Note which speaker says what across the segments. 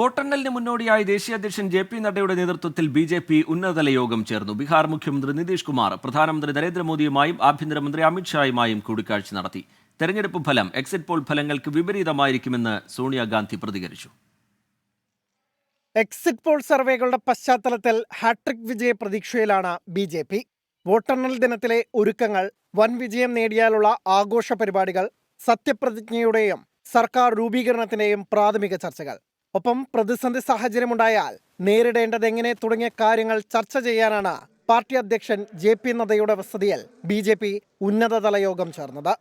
Speaker 1: വോട്ടെണ്ണലിന് മുന്നോടിയായി ദേശീയ അധ്യക്ഷൻ ജെ പി നഡ്ഡയുടെ നേതൃത്വത്തിൽ ബി ജെ പി ഉന്നതതല യോഗം ചേർന്നു. ബീഹാർ മുഖ്യമന്ത്രി നിതീഷ് കുമാർ പ്രധാനമന്ത്രി നരേന്ദ്രമോദിയുമായും ആഭ്യന്തരമന്ത്രി അമിത്ഷായുമായും കൂടിക്കാഴ്ച നടത്തി. തെരഞ്ഞെടുപ്പ് ഫലം എക്സിറ്റ് പോൾ ഫലങ്ങൾക്ക് വിപരീതമായിരിക്കുമെന്ന് സോണിയാഗാന്ധി പ്രതികരിച്ചു.
Speaker 2: എക്സിറ്റ് പോൾ സർവേകളുടെ പശ്ചാത്തലത്തിൽ ഹാട്രിക് വിജയ പ്രതീക്ഷയിലാണ് ബി ജെ പി. വോട്ടെണ്ണൽ ദിനത്തിലെ ഒരുക്കങ്ങൾ വൻ വിജയം നേടിയാലുള്ള ആഘോഷ പരിപാടികൾ സത്യപ്രതിജ്ഞയുടെയും സർക്കാർ രൂപീകരണത്തിന്റെയും പ്രാഥമിക ചർച്ചകൾ. ഒപ്പം പ്രതിസന്ധി സാഹചര്യമുണ്ടായാൽ നേരിടേണ്ടത് എങ്ങനെ തുടങ്ങിയ കാര്യങ്ങൾ ചർച്ച ചെയ്യാനാണ് പാർട്ടി അധ്യക്ഷൻ ജെ പി നദ്ദയുടെ വസതിയിൽ ബി ജെ പി ഉന്നതതല യോഗം ചേർന്നത്.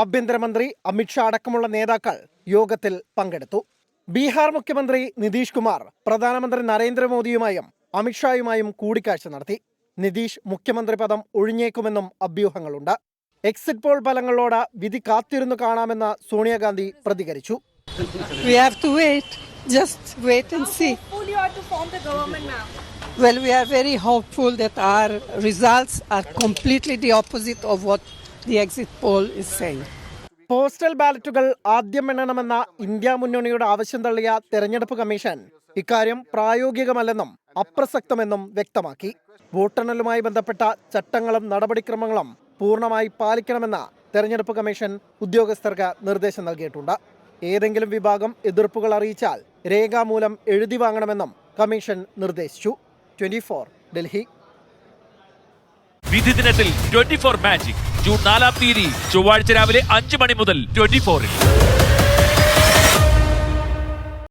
Speaker 2: ആഭ്യന്തരമന്ത്രി അമിത്ഷാ അടക്കമുള്ള നേതാക്കൾ യോഗത്തിൽ പങ്കെടുത്തു. ബീഹാർ മുഖ്യമന്ത്രി നിതീഷ് കുമാർ പ്രധാനമന്ത്രി നരേന്ദ്രമോദിയുമായും അമിത്ഷായുമായും കൂടിക്കാഴ്ച നടത്തി. നിതീഷ് മുഖ്യമന്ത്രി പദം ഒഴിഞ്ഞേക്കുമെന്നും അഭ്യൂഹങ്ങളുണ്ട്. എക്സിറ്റ് പോൾ ഫലങ്ങളോട് വിധി കാത്തിരുന്നു കാണാമെന്ന് സോണിയാഗാന്ധി പ്രതികരിച്ചു.
Speaker 3: Just wait and How see.
Speaker 4: hopeful you are to form the government, now?
Speaker 3: Well, we are very hopeful that our results are completely the opposite of what the exit poll is saying.
Speaker 2: Postal ബാലറ്റുകൾ ആദ്യം എണ്ണണമെന്ന India മുന്നണിയുടെ ആവശ്യം തള്ളിയ തെരഞ്ഞെടുപ്പ് commission ഇക്കാര്യം പ്രായോഗികമല്ലെന്നും അപ്രസക്തമെന്നും വ്യക്തമാക്കി വോട്ടെണ്ണലുമായി ബന്ധപ്പെട്ട ചട്ടങ്ങളും നടപടിക്രമങ്ങളും പൂർണമായി പാലിക്കണമെന്ന തെരഞ്ഞെടുപ്പ് കമ്മീഷൻ ഉദ്യോഗസ്ഥർക്ക് നിർദ്ദേശം നൽകിയിട്ടുണ്ട് ഏതെങ്കിലും വിഭാഗം എതിർപ്പുകൾ അറിയിച്ചാൽ രേഖാമൂലം എഴുതി വാങ്ങണമെന്നും കമ്മീഷൻ നിർദ്ദേശിച്ചു. ട്വന്റി ഡൽഹി.
Speaker 5: വിധി ദിനത്തിൽ ട്വന്റി ഫോർ മാജിക് ജൂൺ നാലാം തീയതി ചൊവ്വാഴ്ച രാവിലെ അഞ്ച് മണി മുതൽ ട്വന്റി ഫോറിൽ.